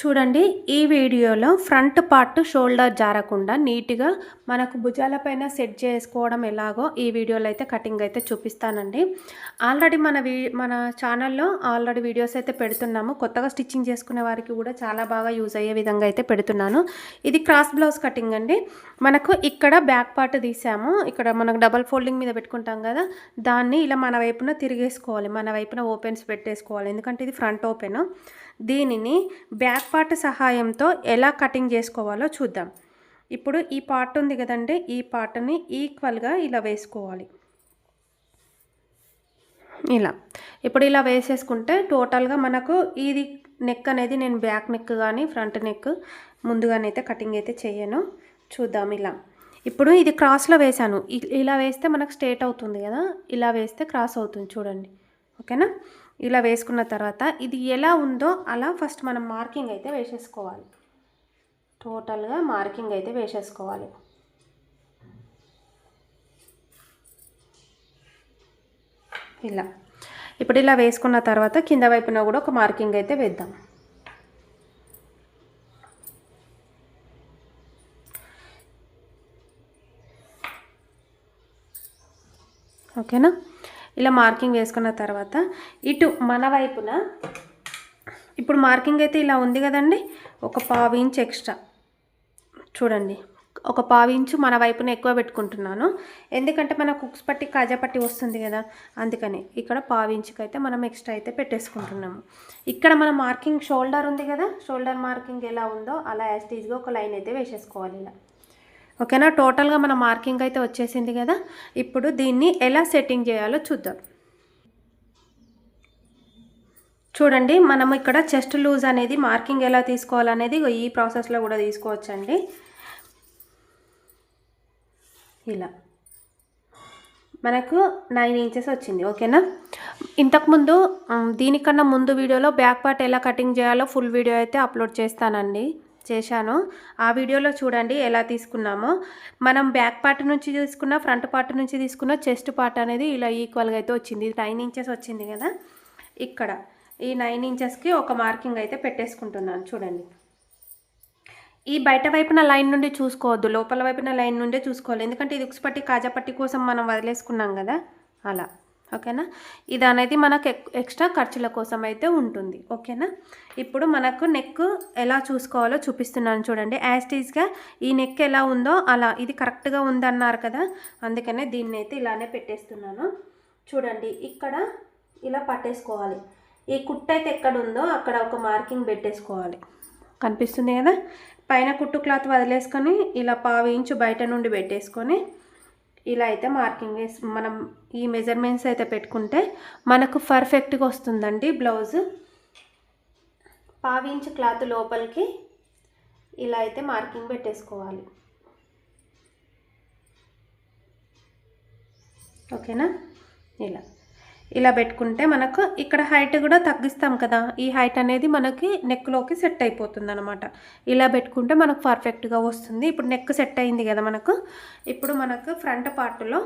చూడండి ఈ వీడియోలో ఫ్రంట్ పార్ట్ షోల్డర్ జారకుండా నీట్గా మనకు భుజాలపైన సెట్ చేసుకోవడం ఎలాగో ఈ వీడియోలో అయితే కటింగ్ అయితే చూపిస్తానండి. ఆల్రెడీ మన వీ మన ఛానల్లో ఆల్రెడీ వీడియోస్ అయితే పెడుతున్నాము. కొత్తగా స్టిచ్చింగ్ చేసుకునే వారికి కూడా చాలా బాగా యూజ్ అయ్యే విధంగా అయితే పెడుతున్నాను. ఇది క్రాస్ బ్లౌజ్ కటింగ్ అండి. మనకు ఇక్కడ బ్యాక్ పార్ట్ తీసాము. ఇక్కడ మనకు డబల్ ఫోల్డింగ్ మీద పెట్టుకుంటాం కదా దాన్ని ఇలా మన వైపున తిరిగేసుకోవాలి. మన వైపున ఓపెన్స్ పెట్టేసుకోవాలి. ఎందుకంటే ఇది ఫ్రంట్ ఓపెన్. దీనిని బ్యాక్ పార్ట్ సహాయంతో ఎలా కటింగ్ చేసుకోవాలో చూద్దాం. ఇప్పుడు ఈ పార్ట్ ఉంది కదండి ఈ పార్ట్ని ఈక్వల్గా ఇలా వేసుకోవాలి. ఇలా. ఇప్పుడు ఇలా వేసేసుకుంటే టోటల్గా మనకు ఇది నెక్ అనేది నేను బ్యాక్ నెక్ కానీ ఫ్రంట్ నెక్ ముందుగానైతే కటింగ్ అయితే చేయను. చూద్దాం ఇలా. ఇప్పుడు ఇది క్రాస్లో వేసాను ఇ- ఇలా వేస్తే మనకు స్ట్రేట్ అవుతుంది కదా ఇలా వేస్తే క్రాస్ అవుతుంది చూడండి. ఓకేనా? ఇలా వేసుకున్న తర్వాత ఇది ఎలా ఉందో అలా ఫస్ట్ మనం మార్కింగ్ అయితే వేసేసుకోవాలి. టోటల్గా మార్కింగ్ అయితే వేసేసుకోవాలి. ఇలా. ఇప్పుడు ఇలా వేసుకున్న తర్వాత కింద వైపున కూడా ఒక మార్కింగ్ అయితే వేద్దాం. ఓకేనా? ఇలా మార్కింగ్ వేసుకున్న తర్వాత ఇటు మన వైపున ఇప్పుడు మార్కింగ్ అయితే ఇలా ఉంది కదండి ఒక పావు ఇంచ్ ఎక్స్ట్రా. చూడండి ఒక పావు ఇంచు మన వైపున ఎక్కువ పెట్టుకుంటున్నాను. ఎందుకంటే మన కుక్స్ పట్టి కాజా పట్టి వస్తుంది కదా అందుకని ఇక్కడ పావు ఇంచుకి అయితే మనం ఎక్స్ట్రా అయితే పెట్టేసుకుంటున్నాము. ఇక్కడ మన మార్కింగ్ షోల్డర్ ఉంది కదా షోల్డర్ మార్కింగ్ ఎలా ఉందో అలా యాస్టీజ్గా ఒక లైన్ అయితే వేసేసుకోవాలి ఇలా. ఓకేనా? టోటల్గా మన మార్కింగ్ అయితే వచ్చేసింది కదా? ఇప్పుడు దీన్ని ఎలా సెట్టింగ్ చేయాలో చూద్దాం. చూడండి మనం ఇక్కడ చెస్ట్ లూజ్ అనేది మార్కింగ్ ఎలా తీసుకోవాలనేది ఈ ప్రాసెస్లో కూడా తీసుకోవచ్చండి. ఇలా. మనకు నైన్ ఇంచెస్ వచ్చింది ఓకేనా? ఇంతకుముందు దీనికన్నా ముందు వీడియోలో బ్యాక్ పార్ట్ ఎలా కటింగ్ చేయాలో ఫుల్ వీడియో అయితే అప్లోడ్ చేస్తానండి. చేశాను. ఆ వీడియోలో చూడండి ఎలా తీసుకున్నామో. మనం బ్యాక్ పార్ట్ నుంచి తీసుకున్న ఫ్రంట్ పార్ట్ నుంచి తీసుకున్న చెస్ట్ పార్ట్ అనేది ఇలా ఈక్వల్గా అయితే వచ్చింది. ఇది నైన్ ఇంచెస్ వచ్చింది కదా. ఇక్కడ ఈ నైన్ ఇంచెస్కి ఒక మార్కింగ్ అయితే పెట్టేసుకుంటున్నాను. చూడండి. ఈ బయట వైపున లైన్ నుండి చూసుకోవద్దు. లోపల వైపున లైన్ నుండే చూసుకోవాలి. ఎందుకంటే ఇది ఉక్స్పట్టి కాజా పట్టి కోసం మనం వదిలేసుకున్నాం కదా. అలా. ఓకేనా? ఇది అనేది మనకు ఎక్- ఎక్స్ట్రా ఖర్చుల కోసం అయితే ఉంటుంది. ఓకేనా? ఇప్పుడు మనకు నెక్ ఎలా చూసుకోవాలో చూపిస్తున్నాను చూడండి. యాస్టీస్గా ఈ నెక్ ఎలా ఉందో అలా ఇది కరెక్ట్గా ఉందన్నారు కదా? అందుకనే దీన్ని అయితే ఇలానే పెట్టేస్తున్నాను. చూడండి ఇక్కడ ఇలా పట్టేసుకోవాలి. ఈ కుట్టు అయితే ఎక్కడ ఉందో అక్కడ ఒక మార్కింగ్ పెట్టేసుకోవాలి. కనిపిస్తుంది కదా? పైన కుట్టు క్లాత్ వదిలేసుకొని ఇలా పావు ఇంచు బయట నుండి పెట్టేసుకొని ఇలా అయితే మార్కింగ్ వేసి మనం ఈ మెజర్మెంట్స్ అయితే పెట్టుకుంటే మనకు పర్ఫెక్ట్గా వస్తుందండి బ్లౌజ్ పావు ఇంచు క్లాత్ లోపలికి ఇలా అయితే మార్కింగ్ పెట్టేసుకోవాలి. ఓకేనా? ఇలా. ఇలా పెట్టుకుంటే మనకు ఇక్కడ హైట్ కూడా తగ్గిస్తాం కదా. ఈ హైట్ అనేది మనకి నెక్లోకి సెట్ అయిపోతుంది అనమాట ఇలా పెట్టుకుంటే మనకు పర్ఫెక్ట్గా వస్తుంది. ఇప్పుడు నెక్ సెట్ అయింది కదా మనకు. ఇప్పుడు మనకు ఫ్రంట్ పార్ట్లో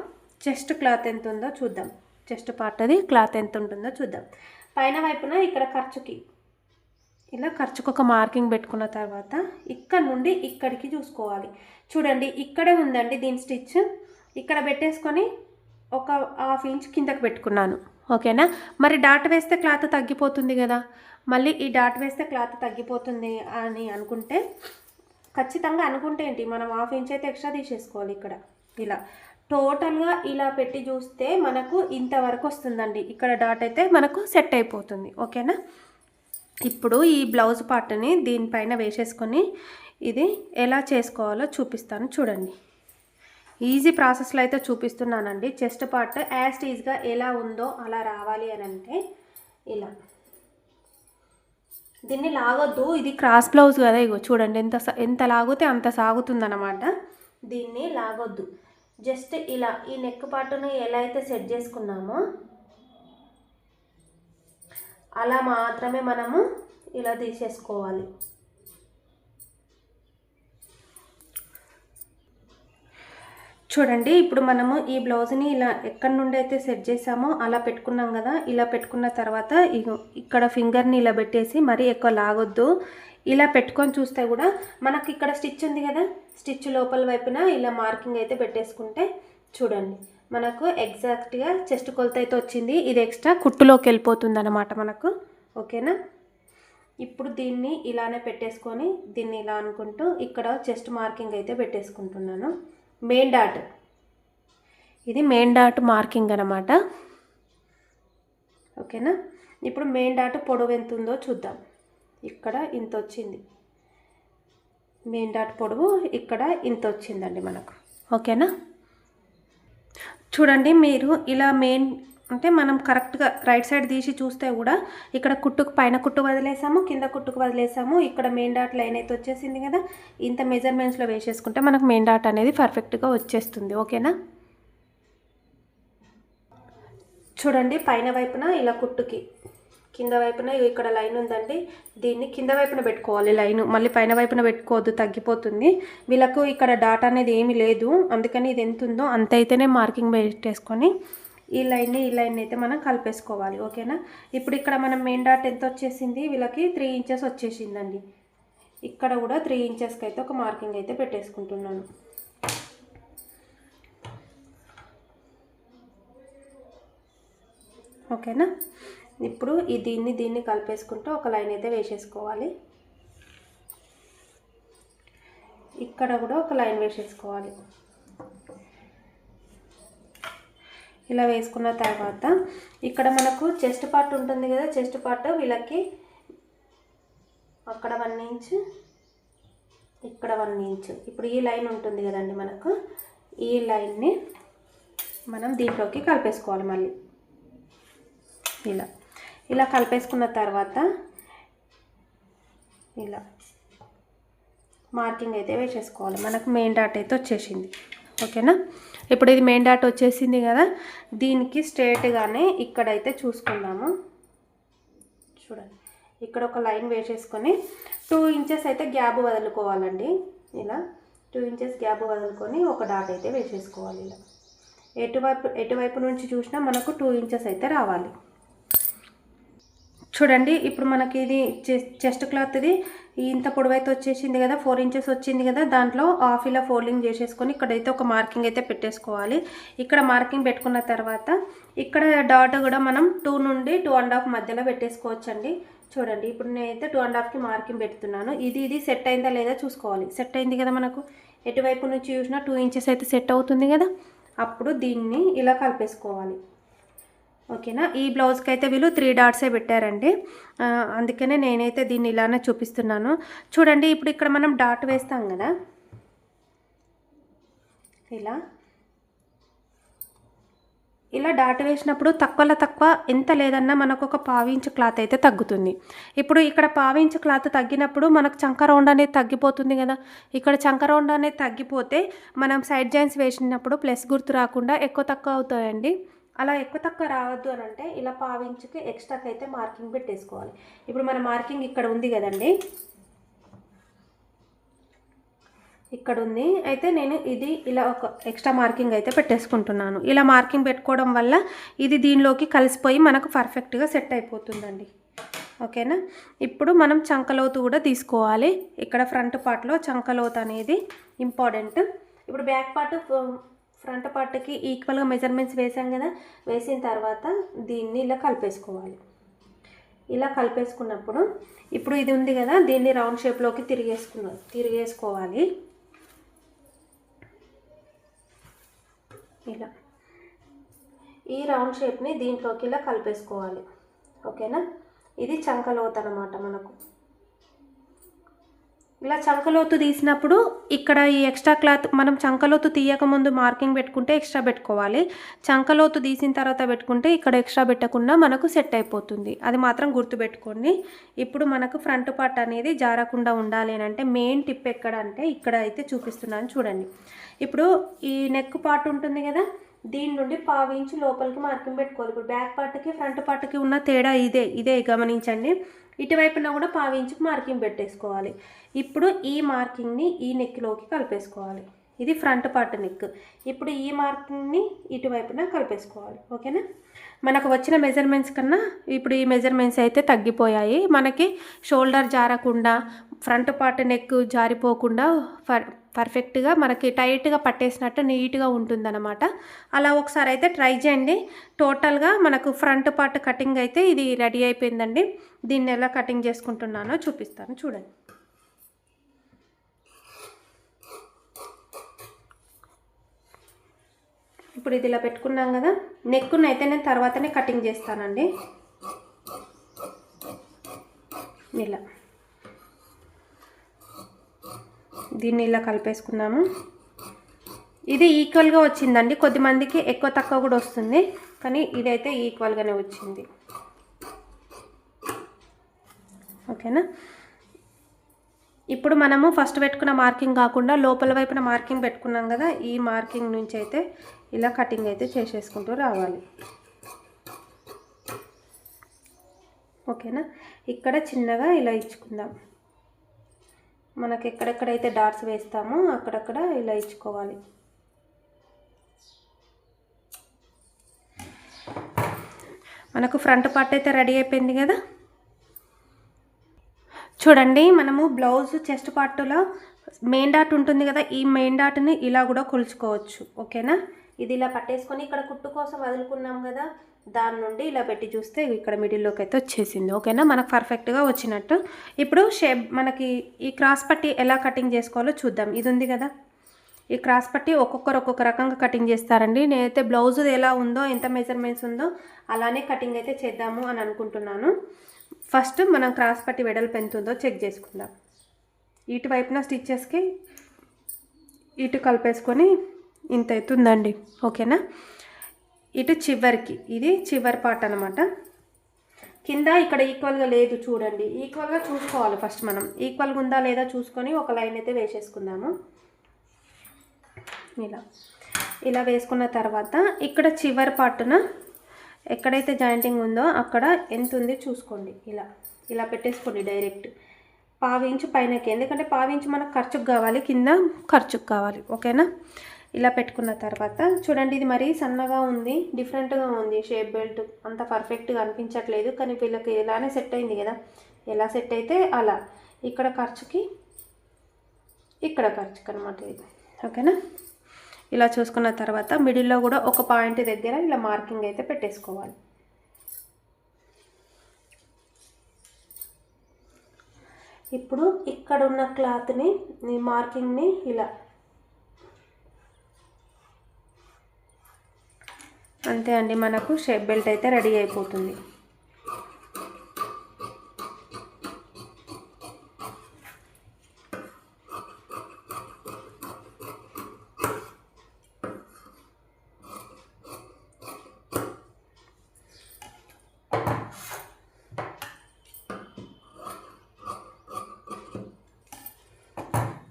చెస్ట్ క్లాత్ ఎంత ఉందో చూద్దాం. చెస్ట్ పార్ట్ అది క్లాత్ ఎంత ఉంటుందో చూద్దాం. పైన వైపున ఇక్కడ ఖర్చుకి. ఇలా ఖర్చుకు ఒక మార్కింగ్ పెట్టుకున్న తర్వాత ఇక్కడ నుండి ఇక్కడికి చూసుకోవాలి. చూడండి ఇక్కడే ఉందండి దీని స్టిచ్ ఇక్కడ పెట్టేసుకొని ఒక హాఫ్ ఇంచ్ కిందకి పెట్టుకున్నాను. ఓకేనా? మరి డాట్ వేస్తే క్లాత్ తగ్గిపోతుంది కదా. మళ్ళీ ఈ డాట్ వేస్తే క్లాత్ తగ్గిపోతుంది అని అనుకుంటే ఖచ్చితంగా అనుకుంటే ఏంటి? మనం హాఫ్ ఇంచ్ అయితే ఎక్స్ట్రా తీసేసుకోవాలి ఇక్కడ. ఇలా. టోటల్గా ఇలా పెట్టి చూస్తే మనకు ఇంతవరకు వస్తుందండి. ఇక్కడ డాట్ అయితే మనకు సెట్ అయిపోతుంది. ఓకేనా? ఇప్పుడు ఈ బ్లౌజ్ పార్ట్ని దీనిపైన వేసేసుకొని ఇది ఎలా చేసుకోవాలో చూపిస్తాను. చూడండి. ఈజీ ప్రాసెస్లో అయితే చూపిస్తున్నానండి. చెస్ట్ పార్ట్ యాజ్ ఈజ్గా ఎలా ఉందో అలా రావాలి అని అంటే ఇలా. దీన్ని లాగొద్దు. ఇది క్రాస్ బ్లౌజ్ కదా ఇగో చూడండి. ఎంత ఎంత లాగితే అంత సాగుతుందన్నమాట. దీన్ని లాగొద్దు. జస్ట్ ఇలా ఈ నెక్ పార్ట్ను ఎలా అయితే సెట్ చేసుకున్నామో అలా మాత్రమే మనము ఇలా తీసేసుకోవాలి. చూడండి ఇప్పుడు మనము ఈ బ్లౌజ్ని ఇలా ఎక్కడి నుండి అయితే సెట్ చేసామో అలా పెట్టుకున్నాం కదా ఇలా పెట్టుకున్న తర్వాత ఇక్కడ ఫింగర్ని ఇలా పెట్టేసి మరీ ఎక్కువ లాగొద్దు. ఇలా పెట్టుకొని చూస్తే కూడా మనకి ఇక్కడ స్టిచ్ ఉంది కదా స్టిచ్ లోపల వైపున ఇలా మార్కింగ్ అయితే పెట్టేసుకుంటే చూడండి మనకు ఎగ్జాక్ట్గా చెస్ట్ కొలత అయితే వచ్చింది. ఇది ఎక్స్ట్రా కుట్టులోకి వెళ్ళిపోతుంది అనమాట మనకు ఓకేనా? ఇప్పుడు దీన్ని ఇలానే పెట్టేసుకొని దీన్ని ఇలా అనుకుంటూ ఇక్కడ చెస్ట్ మార్కింగ్ అయితే పెట్టేసుకుంటున్నాను. Main dot. ఇది మెయిన్ డాట్ మార్కింగ్ అనమాట ఓకేనా? ఇప్పుడు మెయిన్ డాట్ పొడవు ఎంత ఉందో చూద్దాం. ఇక్కడ ఇంత వచ్చింది. మెయిన్ డాట్ పొడవు ఇక్కడ ఇంత వచ్చిందండి మనకు. ఓకేనా? చూడండి మీరు ఇలా మెయిన్ అంటే మనం కరెక్ట్గా రైట్ సైడ్ తీసి చూస్తే కూడా ఇక్కడ కుట్టుకు పైన కుట్టు వదిలేసాము కింద కుట్టుకు వదిలేసాము. ఇక్కడ మెయిన్ డాట్ లైన్ అయితే వచ్చేసింది కదా ఇంత మెజర్మెంట్స్లో వేసేసుకుంటే మనకు మెయిన్ డాట్ అనేది పర్ఫెక్ట్గా వచ్చేస్తుంది. ఓకేనా? చూడండి పైన వైపున ఇలా కుట్టుకి కింద వైపున ఇక్కడ లైన్ ఉందండి. దీన్ని కింద వైపున పెట్టుకోవాలి లైన్. మళ్ళీ పైన వైపున పెట్టుకోవద్దు తగ్గిపోతుంది. వీళ్ళకు ఇక్కడ డాట్ అనేది ఏమీ లేదు. అందుకని ఇది ఎంత ఉందో అంత అయితేనే మార్కింగ్ పెట్టేసుకొని ఈ లైన్ని ఈ లైన్ అయితే మనం కలిపేసుకోవాలి ఓకేనా? ఇప్పుడు ఇక్కడ మనం మెయిన్ డాట్ ఎంత వచ్చేసింది? వీళ్ళకి త్రీ ఇంచెస్ వచ్చేసిందండి. ఇక్కడ కూడా త్రీ ఇంచెస్కి అయితే ఒక మార్కింగ్ అయితే పెట్టేసుకుంటున్నాను. ఓకేనా? ఇప్పుడు ఈ దీన్ని దీన్ని కలిపేసుకుంటూ ఒక లైన్ అయితే వేసేసుకోవాలి. ఇక్కడ కూడా ఒక లైన్ వేసేసుకోవాలి. ఇలా వేసుకున్న తర్వాత ఇక్కడ మనకు చెస్ట్ పార్ట్ ఉంటుంది కదా చెస్ట్ పార్ట్ వీళ్ళకి అక్కడ వన్ ఇంచ్ ఇక్కడ వన్ ఇంచ్ ఇప్పుడు ఈ లైన్ ఉంటుంది కదండి మనకు. ఈ లైన్ని మనం దీంట్లోకి కలిపేసుకోవాలి మళ్ళీ. ఇలా. ఇలా కలిపేసుకున్న తర్వాత ఇలా మార్కింగ్ అయితే వేసేసుకోవాలి. మనకు మెయిన్ డాట్ అయితే వచ్చేసింది. ఓకేనా? ఇప్పుడు ఇది మెయిన్ డాట్ వచ్చేసింది కదా దీనికి స్ట్రేట్గానే ఇక్కడైతే చూసుకుందాము. చూడండి ఇక్కడ ఒక లైన్ వేసేసుకొని టూ ఇంచెస్ అయితే గ్యాప్ వదులుకోవాలండి. ఇలా టూ ఇంచెస్ గ్యాప్ వదులుకొని ఒక డాట్ అయితే వేసేసుకోవాలి ఇలా. ఎటువైపు ఎటువైపు నుంచి చూసినా మనకు టూ ఇంచెస్ అయితే రావాలి. చూడండి ఇప్పుడు మనకి ఇది చెస్ట్ క్లాత్ ఇది. ఇంత పొడవైతే వచ్చేసింది కదా ఫోర్ ఇంచెస్ వచ్చింది కదా దాంట్లో హాఫ్ ఇలా ఫోల్డింగ్ చేసేసుకొని ఇక్కడైతే ఒక మార్కింగ్ అయితే పెట్టేసుకోవాలి. ఇక్కడ మార్కింగ్ పెట్టుకున్న తర్వాత ఇక్కడ డాట్ కూడా మనం టూ నుండి టూ అండ్ హాఫ్ మధ్యలో పెట్టేసుకోవచ్చండి. చూడండి ఇప్పుడు నేనైతే టూ అండ్ హాఫ్కి మార్కింగ్ పెడుతున్నాను. ఇది ఇది సెట్ అయిందా లేదా చూసుకోవాలి. సెట్ అయింది కదా మనకు. ఎటువైపు నుంచి చూసినా టూ ఇంచెస్ అయితే సెట్ అవుతుంది కదా. అప్పుడు దీన్ని ఇలా కలిపేసుకోవాలి. ఓకేనా? ఈ బ్లౌజ్కి అయితే వీళ్ళు త్రీ డాట్సే పెట్టారండి. అందుకనే నేనైతే దీన్ని ఇలానే చూపిస్తున్నాను. చూడండి ఇప్పుడు ఇక్కడ మనం డాట్ వేస్తాం కదా? ఇలా. ఇలా డాట్ వేసినప్పుడు తక్కువలో తక్కువ ఎంత లేదన్నా మనకు ఒక పావించు క్లాత్ అయితే తగ్గుతుంది. ఇప్పుడు ఇక్కడ పావించు క్లాత్ తగ్గినప్పుడు మనకు చంక రౌండ్ అనేది తగ్గిపోతుంది కదా? ఇక్కడ చంక రౌండ్ అనేది తగ్గిపోతే మనం సైడ్ జాయింట్స్ వేసినప్పుడు ప్లస్ గుర్తు రాకుండా ఎక్కువ తక్కువ అవుతాయండి. అలా ఎక్కువ తక్కువ రావద్దు అని అంటే ఇలా పావించుకి ఎక్స్ట్రాకి అయితే మార్కింగ్ పెట్టేసుకోవాలి. ఇప్పుడు మన మార్కింగ్ ఇక్కడ ఉంది కదండి. ఇక్కడ ఉంది. అయితే నేను ఇది ఇలా ఒక ఎక్స్ట్రా మార్కింగ్ అయితే పెట్టేసుకుంటున్నాను. ఇలా మార్కింగ్ పెట్టుకోవడం వల్ల ఇది దీనిలోకి కలిసిపోయి మనకు పర్ఫెక్ట్గా సెట్ అయిపోతుందండి. ఓకేనా? ఇప్పుడు మనం చంకలోతు కూడా తీసుకోవాలి. ఇక్కడ ఫ్రంట్ పార్ట్లో చంకలోతు అనేది ఇంపార్టెంట్ ఇప్పుడు బ్యాక్ పార్ట్ ఫ్రంట్ పార్ట్కి ఈక్వల్గా మెజర్మెంట్స్ వేసాం కదా వేసిన తర్వాత దీన్ని ఇలా కలిపేసుకోవాలి. ఇలా కలిపేసుకున్నప్పుడు ఇప్పుడు ఇది ఉంది కదా దీన్ని రౌండ్ షేప్లోకి తిరిగేసుకున్నాం తిరిగేసుకోవాలి. ఇలా. ఈ రౌండ్ షేప్ని దీంట్లోకి ఇలా కలిపేసుకోవాలి. ఓకేనా? ఇది చంకలోతు అనమాట మనకు. ఇలా చంకలోతు తీసినప్పుడు ఇక్కడ ఈ ఎక్స్ట్రా క్లాత్ మనం చంకలోతు తీయక ముందు మార్కింగ్ పెట్టుకుంటే ఎక్స్ట్రా పెట్టుకోవాలి. చంకలోతు తీసిన తర్వాత పెట్టుకుంటే ఇక్కడ ఎక్స్ట్రా పెట్టకుండా మనకు సెట్ అయిపోతుంది. అది మాత్రం గుర్తుపెట్టుకోండి. ఇప్పుడు మనకు ఫ్రంట్ పార్ట్ అనేది జారకుండా ఉండాలి అని అంటే మెయిన్ టిప్ ఎక్కడ అంటే ఇక్కడ అయితే చూపిస్తున్నాను చూడండి. ఇప్పుడు ఈ నెక్ పార్ట్ ఉంటుంది కదా? దీని నుండి పావించి ఇంచు లోపలికి మార్కింగ్ పెట్టుకోవాలి. ఇప్పుడు బ్యాక్ పార్ట్కి ఫ్రంట్ పార్ట్కి ఉన్న తేడా ఇదే ఇదే గమనించండి. ఇటువైపున కూడా పావించి ఇంచుకి మార్కింగ్ పెట్టేసుకోవాలి. ఇప్పుడు ఈ మార్కింగ్ని ఈ నెక్లోకి కలిపేసుకోవాలి. ఇది ఫ్రంట్ పార్ట్ నెక్. ఇప్పుడు ఈ మార్కింగ్ని ఇటువైపున కలిపేసుకోవాలి. ఓకేనా? మనకు వచ్చిన మెజర్మెంట్స్ కన్నా ఇప్పుడు ఈ మెజర్మెంట్స్ అయితే తగ్గిపోయాయి. మనకి షోల్డర్ జారకుండా ఫ్రంట్ పార్ట్ నెక్ జారిపోకుండా పర్ఫెక్ట్గా మనకి టైట్గా పట్టేసినట్టు నీట్గా ఉంటుందన్నమాట. అలా ఒకసారి అయితే ట్రై చేయండి. టోటల్గా మనకు ఫ్రంట్ పార్ట్ కటింగ్ అయితే ఇది రెడీ అయిపోయిందండి. దీన్ని ఎలా కటింగ్ చేసుకుంటున్నానో చూపిస్తాను. చూడండి. ఇప్పుడు ఇది ఇలా పెట్టుకున్నాం కదా. నెక్కును అయితే నేను తర్వాతనే కటింగ్ చేస్తానండి. ఇలా. దీన్ని ఇలా కలిపేసుకున్నాము ఇది ఈక్వల్గా వచ్చిందండి. కొద్దిమందికి ఎక్కువ తక్కువ కూడా వస్తుంది. కానీ ఇదైతే ఈక్వల్గానే వచ్చింది. ఓకేనా? ఇప్పుడు మనము ఫస్ట్ పెట్టుకున్న మార్కింగ్ కాకుండా లోపల వైపున మార్కింగ్ పెట్టుకున్నాం కదా ఈ మార్కింగ్ నుంచి అయితే ఇలా కటింగ్ అయితే చేసేసుకుంటూ రావాలి. ఓకేనా? ఇక్కడ చిన్నగా ఇలా ఇచ్చుకుందాం. మనకి ఎక్కడెక్కడైతే డాట్స్ వేస్తామో అక్కడక్కడ ఇలా ఇచ్చుకోవాలి. మనకు ఫ్రంట్ పార్ట్ అయితే రెడీ అయిపోయింది కదా? చూడండి మనము బ్లౌజ్ చెస్ట్ పార్ట్లో మెయిన్ డాట్ ఉంటుంది కదా ఈ మెయిన్ డాట్ని ఇలా కూడా కొలుచుకోవచ్చు. ఓకేనా? ఇది ఇలా పట్టేసుకొని ఇక్కడ కుట్టు కోసం వదులుకున్నాం కదా దాని నుండి ఇలా పెట్టి చూస్తే ఇక్కడ మిడిల్లోకి అయితే వచ్చేసింది. ఓకేనా? మనకు పర్ఫెక్ట్గా వచ్చినట్టు. ఇప్పుడు షేప్ మనకి ఈ క్రాస్ పట్టి ఎలా కటింగ్ చేసుకోవాలో చూద్దాం. ఇది ఉంది కదా? ఈ క్రాస్ పట్టి ఒక్కొక్కరు ఒక్కొక్క రకంగా కటింగ్ చేస్తారండి. నేనైతే బ్లౌజ్ ఎలా ఉందో ఎంత మెజర్మెంట్స్ ఉందో అలానే కటింగ్ అయితే చేద్దాము అని అనుకుంటున్నాను. ఫస్ట్ మనం క్రాస్ పట్టి వెడల్పు ఎంత ఉందో చెక్ చేసుకుందాం. ఇటువైపున స్టిచ్చెస్కి ఇటు కలిపేసుకొని ఇంత అవుతుందండి. ఓకేనా? ఇటు చివరికి ఇది చివరి పార్ట్ అనమాట కింద ఇక్కడ ఈక్వల్గా లేదు చూడండి. ఈక్వల్గా చూసుకోవాలి ఫస్ట్ మనం. ఈక్వల్గా ఉందా లేదా చూసుకొని ఒక లైన్ అయితే వేసేసుకుందాము. ఇలా. ఇలా వేసుకున్న తర్వాత ఇక్కడ చివరి పార్టున ఎక్కడైతే జాయింటింగ్ ఉందో అక్కడ ఎంత ఉంది చూసుకోండి. ఇలా. ఇలా పెట్టేసుకోండి డైరెక్ట్ పావించు పైనకి. ఎందుకంటే పావించు మనకు ఖర్చుకు కావాలి కింద ఖర్చుకు కావాలి. ఓకేనా? ఇలా పెట్టుకున్న తర్వాత చూడండి ఇది మరీ సన్నగా ఉంది డిఫరెంట్గా ఉంది షేప్ బెల్ట్. అంత పర్ఫెక్ట్గా అనిపించట్లేదు కానీ వీళ్ళకి ఇలానే సెట్ అయింది కదా. ఎలా సెట్ అయితే అలా. ఇక్కడ ఖర్చుకి ఇక్కడ ఖర్చుకి అనమాట ఇది. ఓకేనా? ఇలా చూసుకున్న తర్వాత మిడిల్లో కూడా ఒక పాయింట్ దగ్గర ఇలా మార్కింగ్ అయితే పెట్టేసుకోవాలి. ఇప్పుడు ఇక్కడ ఉన్న క్లాత్ని మార్కింగ్ని ఇలా అంతే అండి మనకు షేప్ బెల్ట్ అయితే రెడీ అయిపోతుంది.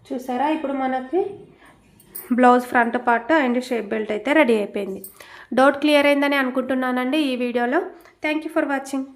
చూసారా? ఇప్పుడు మనకి blouse front part and shape belt అయితే రెడీ అయిపోయింది. డౌట్ క్లియర్ అయిందని అనుకుంటున్నానండి ఈ వీడియోలో. Thank you for watching